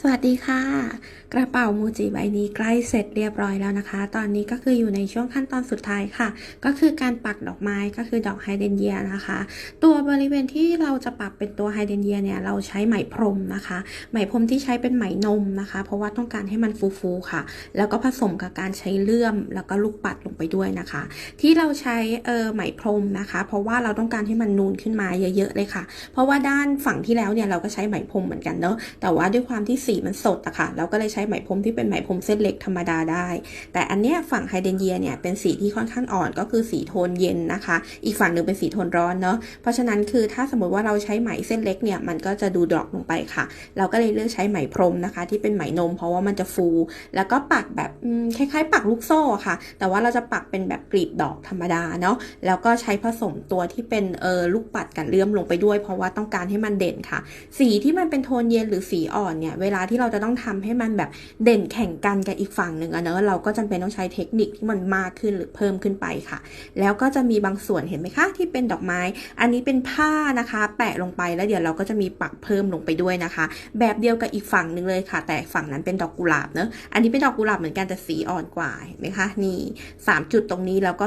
สวัสดีค่ะ กระเป๋ามูจิใบนี้ใกล้เสร็จเรียบร้อยแล้วนะคะ ตอนนี้ก็คืออยู่ในช่วงขั้นตอนสุดท้ายค่ะ ก็คือการปักดอกไม้ก็คือดอกไฮเดรนเยียนะคะ ตัวบริเวณที่เราจะปักเป็นตัวไฮเดรนเยียเนี่ยเราใช้ไหมพรมนะคะ ไหมพรมที่ใช้เป็นไหมนมนะคะ เพราะว่าต้องการให้มันฟูๆค่ะ แล้วก็ผสมกับการใช้เลื่อมแล้วก็ลูกปัดลงไปด้วยนะคะ ที่เราใช้เออไหมพรมนะคะ เพราะว่าเราต้องการให้มันนูนขึ้นมาเยอะๆเลยค่ะ เพราะว่าด้านฝั่งที่แล้วเนี่ยเราก็ใช้ไหมพรมเหมือนกันเนาะแต่ว่าด้วยความที่สีมันสดอะค่ะ เราก็เลยใช้ไหมพรมที่เป็นไหมพรมเส้นเล็กธรรมดาได้ แต่อันเนี้ยฝั่งไฮเดรนเยียเนี่ยเป็นสีที่ค่อนข้างอ่อนก็คือสีโทนเย็นนะคะ อีกฝั่งหนึ่งเป็นสีโทนร้อนเนาะ เพราะฉะนั้นคือถ้าสมมติว่าเราใช้ไหมเส้นเล็กเนี่ยมันก็จะดูดรอปลงไปค่ะ เราก็เลยเลือกใช้ไหมพรมนะคะ ที่เป็นไหมนม เพราะว่ามันจะฟู แล้วก็ปักแบบคล้ายๆ ปักลูกโซ่ะค่ะ แต่ว่าเราจะปักเป็นแบบกลีบดอกธรรมดาเนาะ แล้วก็ใช้ผสมตัวที่เป็นเออลูกปัดกันเลื่อมลงไปด้วย เพราะว่าต้องการให้มันเด่นค่ะ สีที่มันเป็นโทนเย็นหรือสีอ่อนเนี่ยเวลาที่เราจะต้องทำให้มันแบบเด่นแข่งกันกับอีกฝั่งหนึ่งอะเนอะเราก็จำเป็นต้องใช้เทคนิคที่มันมากขึ้นหรือเพิ่มขึ้นไปค่ะ แล้วก็จะมีบางส่วนเห็นไหมคะ ที่เป็นดอกไม้ อันนี้เป็นผ้านะคะ แปะลงไปแล้วเดี๋ยวเราก็จะมีปักเพิ่มลงไปด้วยนะคะ แบบเดียวกับอีกฝั่งหนึ่งเลยค่ะ แต่ฝั่งนั้นเป็นดอกกุหลาบเนอะอันนี้เป็นดอกกุหลาบเหมือนกันแต่สีอ่อนกว่าเห็นไหมคะนี่สามจุดตรงนี้แล้วก็